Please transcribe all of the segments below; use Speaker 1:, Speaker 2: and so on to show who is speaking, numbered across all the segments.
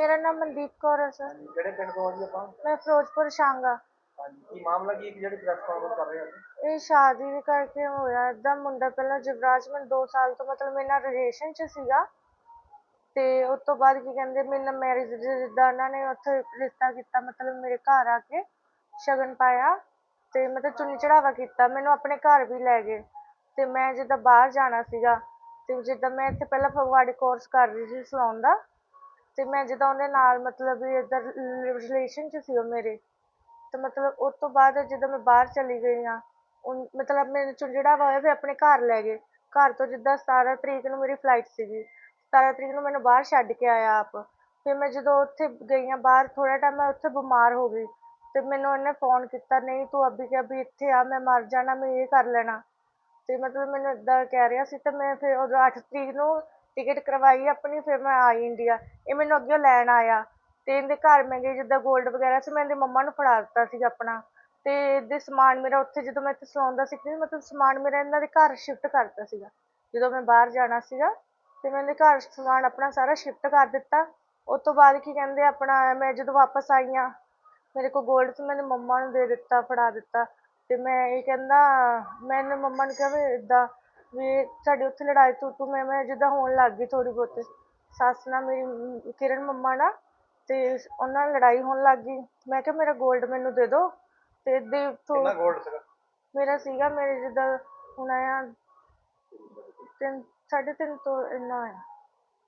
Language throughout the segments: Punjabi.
Speaker 1: ਮੇਰਾ ਨਾਮ ਮਨਦੀਪ ਕੌਰ ਹੈ ਸਰ।
Speaker 2: ਕਿਹੜੇ ਪਿੰਡ ਤੋਂ ਆ ਜੀ ਆਪਾਂ?
Speaker 1: ਮੈਂ ਫਿਰੋਜ਼ਪੁਰ ਸ਼ਾਂਗਾ।
Speaker 2: ਹਾਂਜੀ ਕੀ ਮਾਮਲਾ ਕੀ ਹੈ? ਕਿ ਜਿਹੜੀ ਪ੍ਰੈਸ ਕਾਨਫਰੰਸ ਕਰ ਰਹੇ ਆ?
Speaker 1: ਇਹ ਸ਼ਾਦੀ ਵੀ ਕਰਕੇ ਹੋਇਆ। ਏਦਾਂ ਮੁੰਡਾ ਪਹਿਲਾਂ ਜਵਰਾਜ ਮੈਂ 2 ਸਾਲ ਤੋਂ ਮਤਲਬ ਮੇਰੇ ਨਾਲ ਰਿਲੇਸ਼ਨ 'ਚ ਸੀਗਾ। ਤੇ ਉਸ ਤੋਂ ਬਾਅਦ ਕੀ ਕਹਿੰਦੇ ਮੇਰੇ ਨਾਲ ਮੈਰਿਜ ਜਿੱਦਾਂ ਉਹਨਾਂ ਨੇ ਉੱਥੇ ਰਿਸ਼ਤਾ ਕੀਤਾ ਮਤਲਬ ਮੇਰੇ ਘਰ ਆ ਕੇ ਸ਼ਗਨ ਪਾਇਆ ਤੇ ਮਤਲਬ ਚੁੰਨੀ ਚੜਾਵਾ ਕੀਤਾ। ਮੈਨੂੰ ਆਪਣੇ ਘਰ ਵੀ ਲੈ ਗਏ ਤੇ ਮੈਂ ਜਿੱਦਾਂ ਬਾਹਰ ਜਾਣਾ ਸੀਗਾ ਤੇ ਜਿੱਦਾਂ ਮੈਂ ਇੱਥੇ ਪਹਿਲਾਂ ਫਗਵਾੜੇ ਕੋਰਸ ਕਰ ਰਹੀ ਸੀ ਸਲੂਨ ਦਾ ਅਤੇ ਮੈਂ ਜਿੱਦਾਂ ਉਹਦੇ ਨਾਲ ਮਤਲਬ ਵੀ ਇੱਦਾਂ ਰਿਲੇਸ਼ਨ 'ਚ ਸੀ ਉਹ ਮੇਰੇ, ਤੇ ਮਤਲਬ ਉਹ ਤੋਂ ਬਾਅਦ ਜਦੋਂ ਮੈਂ ਬਾਹਰ ਚਲੀ ਗਈ ਹਾਂ, ਉਨ, ਮਤਲਬ ਮੈਨੂੰ ਚੋਂ ਵਾ ਹੋਇਆ ਫਿਰ ਆਪਣੇ ਘਰ ਲੈ ਗਏ। ਘਰ ਤੋਂ ਜਿੱਦਾਂ ਸਤਾਰਾਂ ਤਰੀਕ ਨੂੰ ਮੇਰੀ ਫਲਾਈਟ ਸੀਗੀ, ਸਤਾਰਾਂ ਤਰੀਕ ਨੂੰ ਮੈਨੂੰ ਬਾਹਰ ਛੱਡ ਕੇ ਆਇਆ ਆਪ। ਫਿਰ ਮੈਂ ਜਦੋਂ ਉੱਥੇ ਗਈ ਹਾਂ ਬਾਹਰ, ਥੋੜ੍ਹਾ ਟਾਈਮ ਮੈਂ ਉੱਥੇ ਬਿਮਾਰ ਹੋ ਗਈ ਅਤੇ ਮੈਨੂੰ ਉਹਨੇ ਫੋਨ ਕੀਤਾ, ਨਹੀਂ ਤੂੰ ਅਭੀ ਕੇ ਅਭੀ ਇੱਥੇ ਆ, ਮੈਂ ਮਰ ਜਾਣਾ, ਮੈਂ ਇਹ ਕਰ ਲੈਣਾ। ਅਤੇ ਮਤਲਬ ਮੈਨੂੰ ਇੱਦਾਂ ਕਹਿ ਰਿਹਾ ਸੀ, ਤੇ ਮੈਂ ਫਿਰ ਉਦੋਂ ਅੱਠ ਤਰੀਕ ਨੂੰ ਟਿਕਟ ਕਰਵਾਈ ਆਪਣੀ, ਫਿਰ ਮੈਂ ਆਈ ਇੰਡੀਆ ਇਹ ਮੈਨੂੰ ਅੱਗੇ ਲੈਣ ਆਇਆ। ਅਤੇ ਇਹਦੇ ਘਰ ਮੈਂ ਗਈ ਜਿੱਦਾਂ ਗੋਲਡ ਵਗੈਰਾ ਸੀ, ਮੈਂ ਇਹਦੀ ਮੰਮਾ ਨੂੰ ਫੜਾ ਦਿੱਤਾ ਸੀਗਾ ਆਪਣਾ। ਅਤੇ ਇਹਦੇ ਸਮਾਨ ਮੇਰਾ ਉੱਥੇ ਜਦੋਂ ਮੈਂ ਇੱਥੇ ਸੌਂਦਾ ਸੀ ਮਤਲਬ ਸਮਾਨ ਮੇਰਾ ਇਹਨਾਂ ਦੇ ਘਰ ਸ਼ਿਫਟ ਕਰਤਾ ਸੀਗਾ। ਜਦੋਂ ਮੈਂ ਬਾਹਰ ਜਾਣਾ ਸੀਗਾ, ਤੇ ਮੈਂ ਇਹਦੇ ਘਰ ਸਮਾਨ ਆਪਣਾ ਸਾਰਾ ਸ਼ਿਫਟ ਕਰ ਦਿੱਤਾ। ਉਹ ਤੋਂ ਬਾਅਦ ਕੀ ਕਹਿੰਦੇ ਆਪਣਾ, ਮੈਂ ਜਦੋਂ ਵਾਪਸ ਆਈ ਹਾਂ, ਮੇਰੇ ਕੋਲ ਗੋਲਡ ਸੀ ਮੈंने ਮੰਮਾ ਨੂੰ ਦੇ ਦਿੱਤਾ, ਫੜਾ ਦਿੱਤਾ। ਅਤੇ ਮੈਂ ਇਹ ਕਹਿੰਦਾ, ਮੈਂ ਇਹਨੇ ਮੰਮਾ ਨੂੰ ਕਿਹਾ ਵੀ ਇੱਦਾਂ ਵੀ ਸਾਡੇ ਉੱਥੇ ਲੜਾਈ ਤੂੰ ਤੂੰ ਮੈਂ ਮੈਂ ਜਿੱਦਾਂ ਹੋਣ ਲੱਗ ਗਈ ਥੋੜ੍ਹੀ ਬਹੁਤ। ਸੱਸ ਨਾਲ ਮੇਰੀ ਕਿਰਨ ਮੰਮਾ ਨਾਲ ਤੇ ਉਹਨਾਂ ਨਾਲ ਲੜਾਈ ਹੋਣ ਲੱਗ ਗਈ। ਮੈਂ ਕਿਹਾ ਮੇਰਾ ਗੋਲਡ ਮੈਨੂੰ ਦੇ ਦਿਓ ਤੇ ਦੇ
Speaker 2: ਕਿੰਨਾ ਗੋਲਡ ਸੀਗਾ?
Speaker 1: ਮੇਰਾ ਸੀਗਾ ਮੇਰੇ ਜਿੱਦਾਂ ਹੁਣ ਆਇਆ ਤਿੰਨ ਸਾਢੇ ਤਿੰਨ ਤੋਂ ਇੰਨਾ ਆਇਆ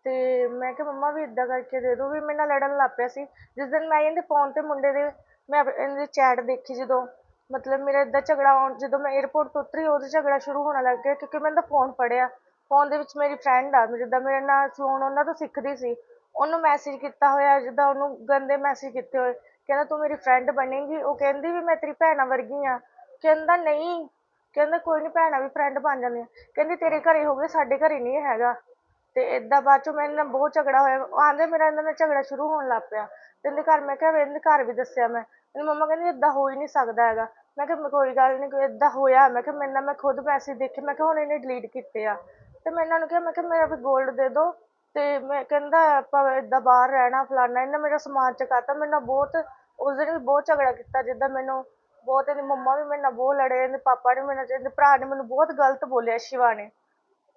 Speaker 1: ਤੇ ਮੈਂ ਕਿਹਾ ਮੰਮਾ ਵੀ ਇਦਾਂ ਕਰਕੇ ਦੇ ਦਿਓ ਵੀ ਮੇਰੇ ਨਾਲ ਲੜਨ ਲੱਗ ਪਿਆ ਸੀ। ਜਿਸ ਦਿਨ ਮੈਂ ਇਹਦੇ ਫੋਨ ਤੇ ਮੁੰਡੇ ਦੇ ਮੈਂ ਇਹਦੀ ਚੈਟ ਦੇਖੀ ਜਦੋਂ। ਮਤਲਬ ਮੇਰਾ ਇੱਦਾਂ ਝਗੜਾ ਹੋਣ ਜਦੋਂ ਮੈਂ ਏਅਰਪੋਰਟ ਤੋਂ ਉਤਰੀ, ਉਦੋਂ ਝਗੜਾ ਸ਼ੁਰੂ ਹੋਣ ਲੱਗ ਗਿਆ, ਕਿਉਂਕਿ ਮੈਂ ਇਹਦਾ ਫੋਨ ਫੜਿਆ। ਫੋਨ ਦੇ ਵਿੱਚ ਮੇਰੀ ਫਰੈਂਡ ਆ, ਜਿੱਦਾਂ ਮੇਰੇ ਨਾਲ ਫੋਨ ਉਹਨਾਂ ਤੋਂ ਸਿੱਖਦੀ ਸੀ, ਉਹਨੂੰ ਮੈਸੇਜ ਕੀਤਾ ਹੋਇਆ, ਜਿੱਦਾਂ ਉਹਨੂੰ ਗੰਦੇ ਮੈਸੇਜ ਕੀਤੇ ਹੋਏ। ਕਹਿੰਦਾ, ਤੂੰ ਮੇਰੀ ਫਰੈਂਡ ਬਣੇਗੀ? ਉਹ ਕਹਿੰਦੀ ਵੀ, ਮੈਂ ਤੇਰੀ ਭੈਣਾਂ ਵਰਗੀ ਆ। ਕਹਿੰਦਾ, ਨਹੀਂ। ਕਹਿੰਦਾ, ਕੋਈ ਨਹੀਂ ਭੈਣਾਂ ਵੀ ਫਰੈਂਡ ਬਣ ਜਾਂਦੀਆਂ। ਕਹਿੰਦੀ, ਤੇਰੇ ਘਰੇ ਹੋਵੇ ਸਾਡੇ ਘਰੇ ਨਹੀਂ ਹੈਗਾ। ਤੇ ਏਦਾਂ ਬਾਅਦ ਚੋਂ ਮੇਰੇ ਨਾਲ ਬਹੁਤ ਝਗੜਾ ਹੋਇਆ। ਉਹ ਆਂਦੇ, ਮੇਰਾ ਇਹਨਾਂ ਨਾਲ ਝਗੜਾ ਸ਼ੁਰੂ ਹੋਣ ਲੱਗ ਪਿਆ। ਤੇ ਇਹਦੇ ਘਰ ਮੈਂ ਕਿਹਾ ਇਹਦੇ ਘਰ ਵੀ ਦੱਸਿਆ ਮੈਂ। ਮੇਰੀ ਮੰਮਾ ਕਹਿੰਦੀ ਇੱਦਾਂ ਹੋ ਹੀ ਨਹੀਂ ਸਕਦਾ ਹੈਗਾ। ਮੈਂ ਕਿਹਾ ਕੋਈ ਗੱਲ ਨਹੀਂ ਕੋਈ ਏਦਾਂ ਹੋਇਆ। ਮੈਂ ਕਿਹਾ ਮੇਰੇ ਨਾਲ ਮੈਂ ਖੁਦ ਮੈਸੇਜ ਦੇਖੇ। ਮੈਂ ਕਿਹਾ ਹੁਣ ਇਹਨੇ ਡਿਲੀਟ ਕੀਤੇ ਆ। ਅਤੇ ਮੈਂ ਇਹਨਾਂ ਨੂੰ ਕਿਹਾ, ਮੈਂ ਕਿਹਾ ਮੇਰਾ ਵੀ ਗੋਲਡ ਦੇ ਦਿਓ ਅਤੇ ਮੈਂ ਕਹਿੰਦਾ ਆਪਾਂ ਇੱਦਾਂ ਬਾਹਰ ਰਹਿਣਾ ਫਲਾਨਾ ਇਹਨੇ ਮੇਰਾ ਸਮਾਨ ਚਕਾਤਾ। ਮੇਰੇ ਨਾਲ ਬਹੁਤ, ਉਸ ਦਿਨ ਵੀ ਬਹੁਤ ਝਗੜਾ ਕੀਤਾ, ਜਿੱਦਾਂ ਮੈਨੂੰ ਬਹੁਤ, ਇਹਦੀ ਮੰਮਾ ਵੀ ਮੇਰੇ ਨਾਲ ਬਹੁਤ ਲੜੇ, ਇਹਦੇ ਪਾਪਾ ਨੇ ਮੇਰੇ ਨਾਲ, ਇਹਦੇ ਭਰਾ ਨੇ ਮੈਨੂੰ ਬਹੁਤ ਗਲਤ ਬੋਲਿਆ ਸ਼ਿਵਾ ਨੇ।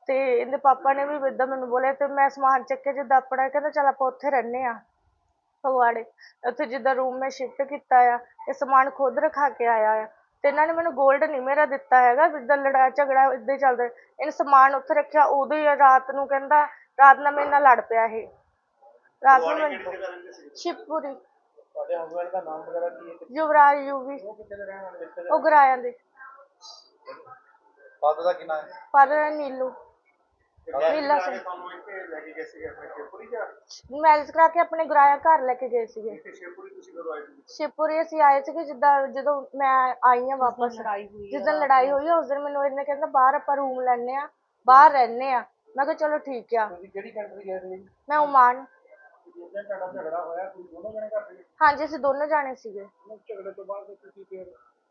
Speaker 1: ਅਤੇ ਇਹਦੇ ਪਾਪਾ ਨੇ ਵੀ ਇੱਦਾਂ ਮੈਨੂੰ ਬੋਲਿਆ ਅਤੇ ਮੈਂ ਸਮਾਨ ਚੱਕਿਆ ਜਿੱਦਾਂ ਆਪਣਾ, ਕਹਿੰਦਾ ਚੱਲ ਆਪਾਂ ਉੱਥੇ ਰਹਿੰਦੇ ਹਾਂ। ਫਗਵਾੜੇ ਉੱਥੇ ਜਿੱਦਾਂ ਰੂਮ ਮੈਂ ਸ਼ਿਫਟ ਕੀਤਾ ਆ ਇਹ ਸਮਾਨ ਖੁਦ ਰਖਾ ਕੇ ਆਇਆ ਆ। ਤੇ ਇਹਨਾਂ ਨੇ ਮੈਨੂੰ ਗੋਲਡ ਨਹੀਂ ਮੇਰਾ ਦਿੱਤਾ ਹੈਗਾ ਜਿੱਦਾਂ ਲੜਾ ਝਗੜਾ ਏਦਾਂ ਹੀ ਚੱਲਦਾ। ਇਹਨੇ ਸਮਾਨ ਉੱਥੇ ਰੱਖਿਆ ਉਦੋਂ ਹੀ ਰਾਤ ਨੂੰ ਕਹਿੰਦਾ ਰਾਤ ਨਾਲ ਮੇਰੇ ਨਾਲ ਲੜ ਪਿਆ ਇਹ। ਰਾਤ ਨੂੰ ਸ਼ਿਵਪੁਰੀ।
Speaker 2: ਤੁਹਾਡੇ ਹਸਬੰਡ ਦਾ ਨਾਮ ਵਗੈਰਾ ਕੀ ਹੈ?
Speaker 1: ਯੁਵਰਾਜ ਯੂਵੀ।
Speaker 2: ਉਹ ਕਿੱਥੇ ਦੇ ਰਹਿਣ ਵਾਲੇ? ਰਿਸ਼ਤੇਦਾਰ
Speaker 1: ਉਹ ਗਰਾਇਆਂ ਦੇ।
Speaker 2: ਫਾਦਰ ਦਾ ਕੀ ਨਾਮ ਹੈ?
Speaker 1: ਪਰ ਨੀਲੂ। ਨੀਲਾ ਸਿੰਘ
Speaker 2: ਤੁਹਾਨੂੰ ਇੱਥੇ ਲੈ ਕੇ ਗਏ ਸੀਗੇ ਆਪਣੇ ਸ਼ੇਪੂਰੀ ਜਾਂ
Speaker 1: ਮੈਰਿਜ ਕਰਾ ਕੇ ਆਪਣੇ ਗਰਾਇਆ ਘਰ ਲੈ ਕੇ ਗਏ ਸੀਗੇ।
Speaker 2: ਇੱਥੇ ਸ਼ੇਪੂਰੀ ਤੁਸੀਂ ਕਦੋਂ ਆਏ ਸੀ
Speaker 1: ਸ਼ਿਵਪੁਰੀ ਅਸੀਂ ਆਏ ਸੀਗੇ ਜਿੱਦਾਂ ਜਦੋਂ ਮੈਂ ਆਈ ਹਾਂ ਵਾਪਸ। ਜਿਸ ਦਿਨ ਲੜਾਈ ਹੋਈ ਆ ਉਸ ਦਿਨ ਮੈਨੂੰ ਇਹਨੇ ਕਹਿੰਦਾ ਬਾਹਰ ਆਪਾਂ ਰੂਮ ਲੈਣੇ ਆ ਬਾਹਰ ਰਹਿੰਦੇ ਆ ਮੈਂ ਕਿਹਾ ਚਲੋ ਠੀਕ ਆ।
Speaker 2: ਤੁਸੀਂ ਕਿਹੜੀ ਕੰਟਰੀ ਗਏ ਸੀ
Speaker 1: ਮੈਂ ਓਮਾਨ।
Speaker 2: ਜਿਸ ਦਿਨ ਤੁਹਾਡਾ ਝਗੜਾ ਹੋਇਆ ਤੁਸੀਂ ਦੋਨੋਂ ਜਣੇ ਘਰ ਸੀਗੇ?
Speaker 1: ਹਾਂਜੀ ਅਸੀਂ ਦੋਨੋਂ ਜਾਣੇ ਸੀਗੇ।
Speaker 2: ਉਹ ਝਗੜੇ ਤੋਂ ਬਾਅਦ ਫਿਰ ਤੁਸੀਂ ਫਿਰ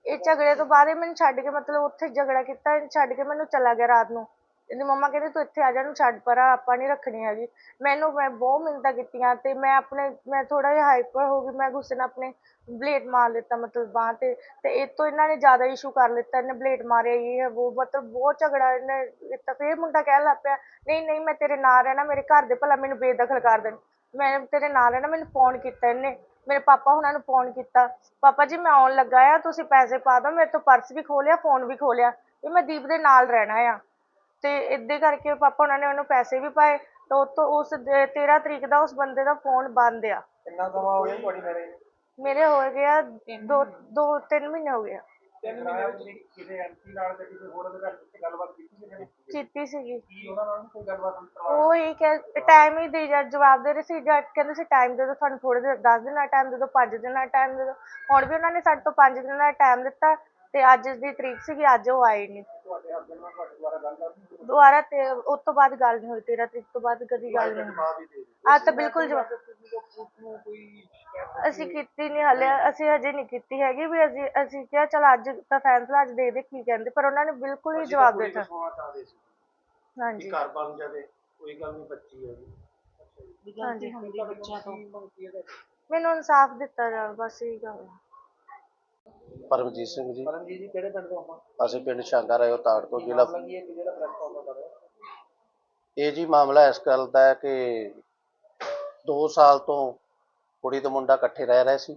Speaker 1: ਇਹ ਝਗੜੇ ਤੋਂ ਬਾਅਦ ਇਹ ਮੈਨੂੰ ਛੱਡ ਕੇ ਮਤਲਬ ਉੱਥੇ ਝਗੜਾ ਕੀਤਾ ਇਹ ਛੱਡ ਕੇ ਮੈਨੂੰ ਚਲਾ ਗਿਆ ਰਾਤ ਨੂੰ। ਇਹਦੀ ਮੰਮਾ ਕਹਿੰਦੇ, ਤੂੰ ਇੱਥੇ ਆ ਜਾ, ਇਹਨੂੰ ਛੱਡ, ਪਰਾਂ ਆਪਾਂ ਨਹੀਂ ਰੱਖਣੀ ਹੈਗੀ। ਮੈਨੂੰ, ਮੈਂ ਬਹੁਤ ਮਿੰਨਤਾਂ ਕੀਤੀਆਂ ਤੇ ਮੈਂ ਆਪਣੇ, ਮੈਂ ਥੋੜਾ ਜਿਹਾ ਹਾਈਪਰ ਹੋ ਗਈ, ਮੈਂ ਗੁੱਸੇ ਨਾਲ ਆਪਣੇ ਬਲੇਡ ਮਾਰ ਲਿੱਤਾ, ਮਤਲਬ ਬਾਂਹ ਤੇ ਤੇ ਇਹ ਤੋਂ ਇਹਨਾਂ ਨੇ ਜ਼ਿਆਦਾ ਇਸ਼ੂ ਕਰ ਲਿੱਤਾ, ਇਹਨੇ ਬਲੇਡ ਮਾਰਿਆ ਇਹ ਹੈ, ਉਹ ਮਤਲਬ ਬਹੁਤ ਝਗੜਾ ਇਹਨੇ ਕੀਤਾ, ਫਿਰ ਮੁੰਡਾ ਕਹਿਣ ਲੱਗ ਪਿਆ, ਨਹੀਂ ਨਹੀਂ, ਮੈਂ ਤੇਰੇ ਨਾਲ ਰਹਿਣਾ, ਮੇਰੇ ਘਰ ਦੇ ਭਲਾ ਮੈਨੂੰ ਬੇਦਖਲ ਕਰ ਦੇਣ। ਮੈਂ ਤੇਰੇ ਨਾਲ ਰਹਿਣਾ, ਮੈਨੂੰ ਫੋਨ ਕੀਤਾ ਇਹਨੇ, ਮੇਰੇ ਪਾਪਾ ਹੁਣਾਂ ਨੂੰ ਫੋਨ ਕੀਤਾ। ਪਾਪਾ ਜੀ, ਮੈਂ ਆਉਣ ਲੱਗਾ ਆ, ਤੁਸੀਂ ਪੈਸੇ ਪਾ ਦਿਓ, ਮੇਰੇ ਤੋਂ ਪਰਸ ਵੀ ਖੋਹ ਲਿਆ ਫੋਨ ਵੀ ਖੋਹ ਲਿਆ, ਵੀ ਮੈਂ ਦੀਪ ਦੇ ਨਾਲ ਰਹਿਣਾ ਆ। ਤੇ ਏਦਾਂ ਕਰਕੇ ਪਾਪਾ ਉਹਨਾਂ ਨੇ ਉਹਨੂੰ ਪੈਸੇ ਵੀ ਪਾਏ ਤੇ ਉਹ ਤੋਂ ਉਸ 13 ਤਰੀਕ ਦਾ ਉਸ ਬੰਦੇ ਦਾ ਫੋਨ ਬੰਦ ਆ।
Speaker 2: ਕਿੰਨਾ ਸਮਾਂ ਹੋ ਗਿਆ ਤੁਹਾਡੀ ਮੈਰਿਜ
Speaker 1: ਮੇਰੇ ਹੋ ਗਿਆ ਦੋ ਦੋ ਤਿੰਨ ਮਹੀਨੇ ਹੋ ਗਏ ਆ।
Speaker 2: ਤਿੰਨ ਮਹੀਨੇ ਵਿੱਚ ਕਿਸੇ ਐਮਪੀ ਨਾਲ ਜਾਂ ਕਿਸੇ ਹੋਰ ਦੇ ਘਰ ਵਿੱਚ ਗੱਲਬਾਤ ਕੀਤੀ
Speaker 1: ਸੀਗੀ।
Speaker 2: ਕੀ ਉਹਨਾਂ ਨਾਲ ਕੋਈ ਗੱਲਬਾਤ ਹੋਈ? ਪਰਿਵਾਰ
Speaker 1: ਉਹ ਹੀ ਕਿ ਟਾਈਮ ਹੀ ਦੇ ਜਾ ਜਵਾਬ ਦੇ ਰਹੇ ਸੀ ਜਾਂ ਕਹਿੰਦੇ ਸੀ ਟਾਈਮ ਦੇ ਦਿਓ ਤੁਹਾਨੂੰ ਥੋੜੇ ਦਿਨ 10 ਦਿਨ ਦਾ ਟਾਈਮ ਦੇ ਦਿਓ 5 ਦਿਨ ਦਾ ਟਾਈਮ ਦੇ ਦਿਓ। ਹੁਣ ਵੀ ਉਹਨਾਂ ਨੇ ਸਾਡੇ ਤੋਂ 5 ਦਿਨ ਦਾ ਟਾਈਮ ਦਿੱਤਾ ਤੇ ਅੱਜ ਦੀ ਤਰੀਕ ਸੀਗੀ ਅੱਜ ਉਹ ਆਏ ਨਹੀਂ
Speaker 2: ਤੁਹਾਡੇ ਹਸਬੰਡ ਨਾਲ ਤੁਹਾਡੇ ਦੁਆਰਾ ਗੱਲ ਕਰਨੀ ਸੀ?
Speaker 1: ਦੁਬਾਰਾ ਤੇ ਉਸ ਤੋਂ ਬਾਅਦ ਗੱਲ ਨਹੀਂ ਹੋਈ 13 ਤਰੀਕ ਤੋਂ ਬਾਅਦ ਕਦੀ ਗੱਲ ਨਹੀਂ ਹੋਈ।
Speaker 2: ਹੀ
Speaker 1: ਆ ਤਾਂ ਬਿਲਕੁਲ ਜਵਾਬ। ਅਸੀਂ ਕੀਤੀ ਨਹੀਂ ਹਲੇ ਅਸੀਂ ਹਜੇ ਨਹੀਂ ਕੀਤੀ ਹੈਗੀ ਵੀ ਅਸੀਂ ਅਸੀਂ ਕਿਹਾ ਚਲ ਅੱਜ ਤਾਂ ਫੈਸਲਾ ਅੱਜ ਦੇ ਦੇ ਕੀ ਕਹਿੰਦੇ ਪਰ ਉਹਨਾਂ ਨੇ ਬਿਲਕੁਲ ਹੀ ਜਵਾਬ ਦਿੱਤਾ।
Speaker 2: ਸੁਣਨਾ ਚਾਹਦੇ ਸੀ
Speaker 1: ਹਾਂਜੀ।
Speaker 2: ਘਰ ਬਣ ਜਾਵੇ ਕੋਈ ਗੱਲ ਨਹੀਂ ਬੱਚੀ ਹੈ ਜੀ।
Speaker 3: ਵੀ ਗਲਤੀ ਹੁੰਦੀ ਬੱਚਿਆਂ ਤੋਂ।
Speaker 1: ਮੈਨੂੰ ਇਨਸਾਫ ਦਿੱਤਾ ਜਾਵੇ ਬਸ ਇਹੀ ਗੱਲ ਆ।
Speaker 4: ਪਰਮਜੀਤ ਸਿੰਘ ਜੀ।
Speaker 2: ਪਰਮਜੀਤ ਜੀ ਕਿਹੜੇ ਪਿੰਡ ਤੋਂ ਆਪਾਂ?
Speaker 4: ਅਸੀਂ ਪਿੰਡ ਸ਼ਾਂਗਾ ਰਾਇਓ ਤਾੜ ਤੋਂ ਜ਼ਿਲ੍ਹਾ
Speaker 2: ਮਾਮਲਾ ਕੀ ਹੈ? ਕਿ ਜਿਹੜਾ ਪ੍ਰੈਸ ਕਾਨਫਰੰਸ ਕਰ ਰਿਹਾ
Speaker 4: ਇਹ ਜੀ ਮਾਮਲਾ ਇਸ ਗੱਲ ਦਾ ਹੈ ਕਿ 2 ਸਾਲ ਤੋਂ ਕੁੜੀ ਤੇ ਮੁੰਡਾ ਇਕੱਠੇ ਰਹਿ ਰਹੇ ਸੀ।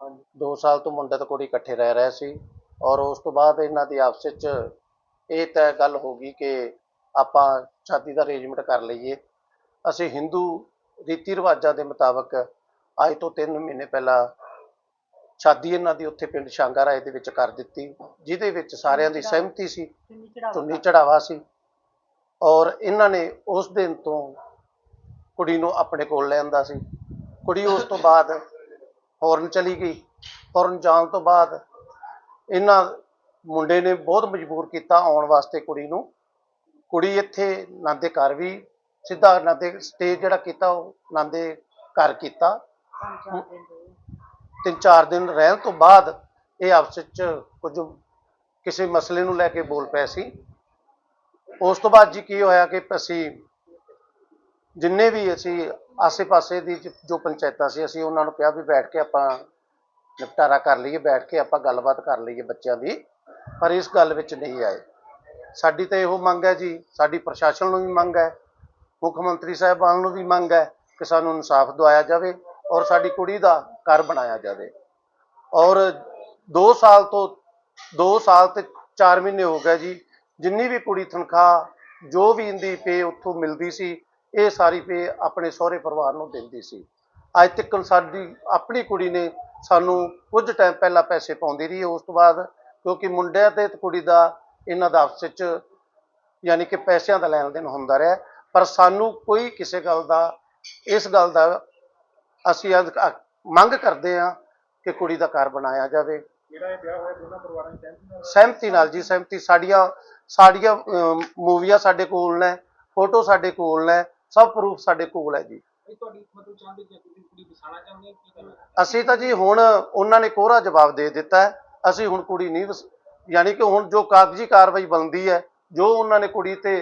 Speaker 2: ਹਾਂਜੀ।
Speaker 4: 2 ਸਾਲ ਤੋਂ ਮੁੰਡਾ ਤੇ ਕੁੜੀ ਇਕੱਠੇ ਰਹਿ ਰਹੇ ਸੀ ਔਰ ਉਸ ਤੋਂ ਬਾਅਦ ਇਹਨਾਂ ਦੀ ਆਪਸ ਵਿੱਚ ਇਹ ਤੈਅ ਗੱਲ ਹੋ ਗਈ ਕਿ ਆਪਾਂ ਸ਼ਾਦੀ ਦਾ ਅਰੇਂਜਮੈਂਟ ਕਰ ਲਈਏ। ਅਸੀਂ ਹਿੰਦੂ ਰੀਤੀ ਰਿਵਾਜਾਂ ਦੇ ਮੁਤਾਬਕ ਅੱਜ ਤੋਂ 3 ਮਹੀਨੇ ਪਹਿਲਾਂ ਸ਼ਾਦੀ ਇਹਨਾਂ ਦੀ ਉੱਥੇ ਪਿੰਡ ਸ਼ਾਂਗਾ ਰਾਏ ਦੇ ਵਿੱਚ ਕਰ ਦਿੱਤੀ ਜਿਹਦੇ ਵਿੱਚ ਸਾਰਿਆਂ ਦੀ ਸਹਿਮਤੀ ਸੀ
Speaker 3: ਚੁੰਨੀ ਚੜਾਵਾ
Speaker 4: ਸੀ। ਔਰ ਇਹਨਾਂ ਨੇ ਉਸ ਦਿਨ ਤੋਂ ਕੁੜੀ ਨੂੰ ਆਪਣੇ ਕੋਲ ਲੈ ਆਂਦਾ ਸੀ। ਕੁੜੀ ਉਸ ਤੋਂ ਬਾਅਦ ਫੌਰਨ ਚਲੀ ਗਈ। ਫੌਰਨ ਜਾਣ ਤੋਂ ਬਾਅਦ ਇਹਨਾਂ ਮੁੰਡੇ ਨੇ ਬਹੁਤ ਮਜਬੂਰ ਕੀਤਾ ਆਉਣ ਵਾਸਤੇ ਕੁੜੀ ਨੂੰ। ਕੁੜੀ ਇੱਥੇ ਨਾਂਦੇ ਘਰ ਵੀ ਸਿੱਧਾ ਨਾਂਦੇ ਸਟੇਜ ਜਿਹੜਾ ਕੀਤਾ ਉਹ ਨਾਂਦੇ ਘਰ ਕੀਤਾ।
Speaker 3: ਪੰਜ ਚਾਰ ਦਿਨ
Speaker 4: ਤਿੰਨ ਚਾਰ ਦਿਨ ਰਹਿਣ ਤੋਂ ਬਾਅਦ ਇਹ ਆਪਸ ਵਿੱਚ ਕੁਝ ਕਿਸੇ ਮਸਲੇ ਨੂੰ ਲੈ ਕੇ ਬੋਲ ਪਏ ਸੀ। ਉਸ ਤੋਂ ਬਾਅਦ ਜੀ ਕੀ ਹੋਇਆ ਕਿ ਅਸੀਂ ਜਿੰਨੇ ਵੀ ਅਸੀਂ ਆਸੇ-ਪਾਸੇ ਦੀ ਜੋ ਪੰਚਾਇਤਾਂ ਸੀ, ਅਸੀਂ ਉਹਨਾਂ ਨੂੰ ਕਿਹਾ ਵੀ ਬੈਠ ਕੇ ਆਪਾਂ ਨਿਪਟਾਰਾ ਕਰ ਲਈਏ, ਬੈਠ ਕੇ ਆਪਾਂ ਗੱਲਬਾਤ ਕਰ ਲਈਏ ਬੱਚਿਆਂ ਦੀ, ਪਰ ਇਸ ਗੱਲ ਵਿੱਚ ਨਹੀਂ ਆਏ। ਸਾਡੀ ਤਾਂ ਇਹੋ ਮੰਗ ਹੈ ਜੀ, ਸਾਡੀ ਪ੍ਰਸ਼ਾਸਨ ਨੂੰ ਵੀ ਮੰਗ ਹੈ, ਮੁੱਖ ਮੰਤਰੀ ਸਾਹਿਬਾਨ ਨੂੰ ਵੀ ਮੰਗ ਹੈ ਕਿ ਸਾਨੂੰ ਇਨਸਾਫ ਦਵਾਇਆ ਜਾਵੇ ਔਰ ਸਾਡੀ ਕੁੜੀ ਦਾ ਘਰ ਬਣਾਇਆ ਜਾਵੇ। ਔਰ 2 ਸਾਲ ਤੋਂ 2 ਸਾਲ ਤੇ 4 ਮਹੀਨੇ ਹੋ ਗਏ ਜੀ, ਜਿੰਨੀ ਵੀ ਕੁੜੀ ਤਨਖਾਹ, ਜੋ ਵੀ ਇੰਦੀ ਪੇ ਉੱਥੋਂ ਮਿਲਦੀ ਸੀ, ਇਹ ਸਾਰੀ ਪੇ ਆਪਣੇ ਸਹੁਰੇ ਪਰਿਵਾਰ ਨੂੰ ਦਿੰਦੀ ਸੀ। ਅੱਜ ਤੱਕ ਸਾਡੀ, ਆਪਣੀ ਕੁੜੀ ਨੇ ਸਾਨੂੰ ਕੁਝ ਟਾਈਮ ਪਹਿਲਾਂ ਪੈਸੇ ਪਾਉਂਦੀ ਰਹੀ, ਉਸ ਤੋਂ ਬਾਅਦ ਕਿਉਂਕਿ ਮੁੰਡਿਆਂ ਤੇ ਕੁੜੀ ਦਾ ਇਹਨਾਂ ਦਾ ਆਪਸ ਵਿੱਚ ਯਾਨੀ ਕਿ ਪੈਸਿਆਂ ਦਾ ਲੈਣ ਦੇਣ ਹੁੰਦਾ ਰਿਹਾ। ਪਰ ਸਾਨੂੰ ਕੋਈ ਕਿਸੇ ਗੱਲ ਦਾ, ਇਸ ਗੱਲ ਦਾ ਅਸੀਂ ਅੱਜ ਮੰਗ ਕਰਦੇ ਹਾਂ ਕਿ ਕੁੜੀ ਦਾ ਘਰ ਬਣਾਇਆ ਜਾਵੇ।
Speaker 2: ਜਿਹੜਾ ਇਹ ਵਿਆਹ ਹੋਇਆ ਦੋਨਾਂ ਪਰਿਵਾਰਾਂ ਦੀ ਸਹਿਮਤੀ ਨਾਲ
Speaker 4: ਸਹਿਮਤੀ ਨਾਲ ਜੀ ਸਹਿਮਤੀ। ਸਾਡੀਆਂ ਸਾਡੀਆਂ ਮੂਵੀਆਂ ਸਾਡੇ ਕੋਲ ਨੇ ਫੋਟੋ ਸਾਡੇ ਕੋਲ ਨੇ ਸਭ ਪ੍ਰੂਫ ਸਾਡੇ ਕੋਲ ਹੈ ਜੀ। ਅਸੀਂ ਤਾਂ ਜੀ ਹੁਣ ਉਹਨਾਂ ਨੇ ਕੋਰਾ ਜਵਾਬ ਦੇ ਦਿੱਤਾ ਹੈ। ਅਸੀਂ ਹੁਣ ਕੁੜੀ ਨਹੀਂ ਯਾਨੀ ਕਿ ਹੁਣ ਜੋ ਕਾਗਜ਼ੀ ਕਾਰਵਾਈ ਬਣਦੀ ਹੈ ਜੋ ਉਹਨਾਂ ਨੇ ਕੁੜੀ ਤੇ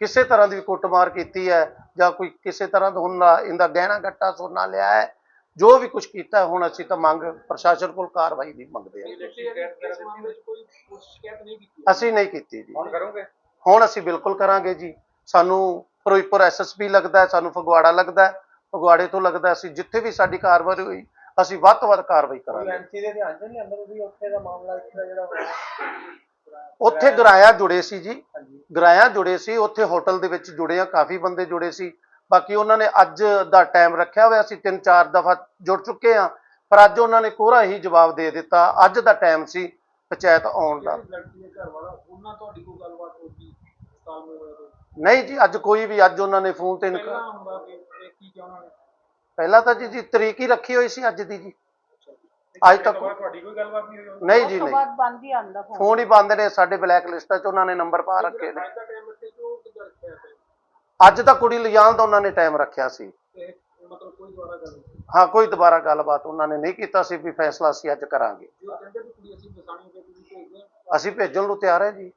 Speaker 4: ਕਿਸੇ ਤਰ੍ਹਾਂ ਦੀ ਕੁੱਟਮਾਰ ਕੀਤੀ ਹੈ ਜਾਂ ਕੋਈ ਕਿਸੇ ਤਰ੍ਹਾਂ ਦਾ ਉਹਨਾਂ ਇਹਦਾ ਗਹਿਣਾ ਗੱਟਾ ਸੋਨਾ ਲਿਆ ਹੈ ਜੋ ਵੀ ਕੁਝ ਕੀਤਾ ਹੁਣ ਅਸੀਂ ਤਾਂ ਮੰਗ ਪ੍ਰਸ਼ਾਸਨ ਕੋਲ ਕਾਰਵਾਈ ਦੀ ਮੰਗਦੇ ਹਾਂ ਅਸੀਂ ਨਹੀਂ ਕੀਤੀ ਜੀ।
Speaker 2: ਹੁਣ ਕਰੋਗੇ?
Speaker 4: ਹੁਣ ਅਸੀਂ ਬਿਲਕੁਲ ਕਰਾਂਗੇ ਜੀ। ਸਾਨੂੰ ਫਿਰੋਜ਼ਪੁਰ ਐਸਐਸਪੀ ਲੱਗਦਾ ਹੈ ਸਾਨੂੰ ਫਗਵਾੜਾ ਲੱਗਦਾ ਹੈ। ਫਗਵਾੜੇ ਤੋਂ ਲੱਗਦਾ ਅਸੀਂ ਜਿੱਥੇ ਵੀ ਸਾਡੀ ਕਾਰਵਾਈ ਹੋਈ ਅਸੀਂ ਵੱਧ ਤੋਂ ਵੱਧ ਕਾਰਵਾਈ ਕਰਾਂਗੇ।
Speaker 2: ਐਮਸੀ ਦੇ ਧਿਆਨ 'ਚ ਨਹੀਂ ਅੰਦਰ ਵੀ ਉੱਥੇ ਦਾ ਮਾਮਲਾ ਇੱਥੇ ਦਾ ਜਿਹੜਾ ਹੋਇਆ?
Speaker 4: ਉੱਥੇ ਗਰਾਇਆ ਜੁੜੇ ਸੀ ਜੀ। ਗਰਾਇਆ ਜੁੜੇ ਸੀ ਉੱਥੇ ਹੋਟਲ ਦੇ ਵਿੱਚ ਜੁੜੇ ਆ ਕਾਫੀ ਬੰਦੇ ਜੁੜੇ ਸੀ। ਬਾਕੀ ਉਹਨਾਂ ਨੇ ਅੱਜ ਦਾ ਟਾਈਮ ਰੱਖਿਆ ਹੋਇਆ ਸੀ ਤਿੰਨ ਚਾਰ ਦਫਾ ਜੁੜ ਚੁੱਕੇ ਆ ਪਰ ਅੱਜ ਉਹਨਾਂ ਨੇ ਕੋਰਾ ਹੀ ਜਵਾਬ ਦੇ ਦਿੱਤਾ ਅੱਜ ਦਾ ਟਾਈਮ ਸੀ ਪੰਚਾਇਤ ਆਉਣ ਦਾ? ਨਹੀਂ ਜੀ ਅੱਜ ਕੋਈ ਵੀ ਅੱਜ ਉਹਨਾਂ ਨੇ ਫੋਨ ਤੇ
Speaker 2: ਪਹਿਲਾਂ
Speaker 4: ਤਾਂ ਜੀ ਜੀ ਤਰੀਕ ਹੀ ਰੱਖੀ ਹੋਈ ਸੀ ਅੱਜ ਦੀ ਜੀ। ਅੱਜ ਤੱਕ
Speaker 2: ਤੁਹਾਡੀ ਕੋਈ ਗੱਲਬਾਤ ਨਹੀਂ ਹੋਈ? ਉਹਦੇ
Speaker 4: ਨਹੀਂ ਜੀ ਨਹੀਂ।
Speaker 3: ਬਾਅਦ ਬੰਦ ਹੀ ਆਂਦਾ ਫੋਨ।
Speaker 4: ਫੋਨ ਹੀ ਬੰਦ ਨੇ ਸਾਡੇ ਬਲੈਕ ਲਿਸਟਾਂ 'ਚ ਉਹਨਾਂ ਨੇ ਨੰਬਰ ਪਾ ਰੱਖੇ ਨੇ
Speaker 2: ਅੱਜ ਦਾ ਟਾਈਮ ਰੱਖੇ ਕਿ ਉਹ ਕਿੱਦਾਂ ਰੱਖਿਆ ਹੈ
Speaker 4: ਅੱਜ ਤਾਂ ਕੁੜੀ ਲਿਜਾਣ ਦਾ ਉਹਨਾਂ ਨੇ ਟਾਈਮ ਰੱਖਿਆ ਸੀ।
Speaker 2: ਮਤਲਬ ਕੋਈ ਦੁਆਰਾ ਗੱਲ
Speaker 4: ਹਾਂ, ਕੋਈ ਦੁਬਾਰਾ ਗੱਲਬਾਤ ਉਹਨਾਂ ਨੇ ਨਹੀਂ ਕੀਤਾ ਸੀ ਵੀ ਫੈਸਲਾ ਅਸੀਂ ਅੱਜ ਕਰਾਂਗੇ। ਅਸੀਂ ਭੇਜਣ ਨੂੰ ਤਿਆਰ ਹੈ ਜੀ।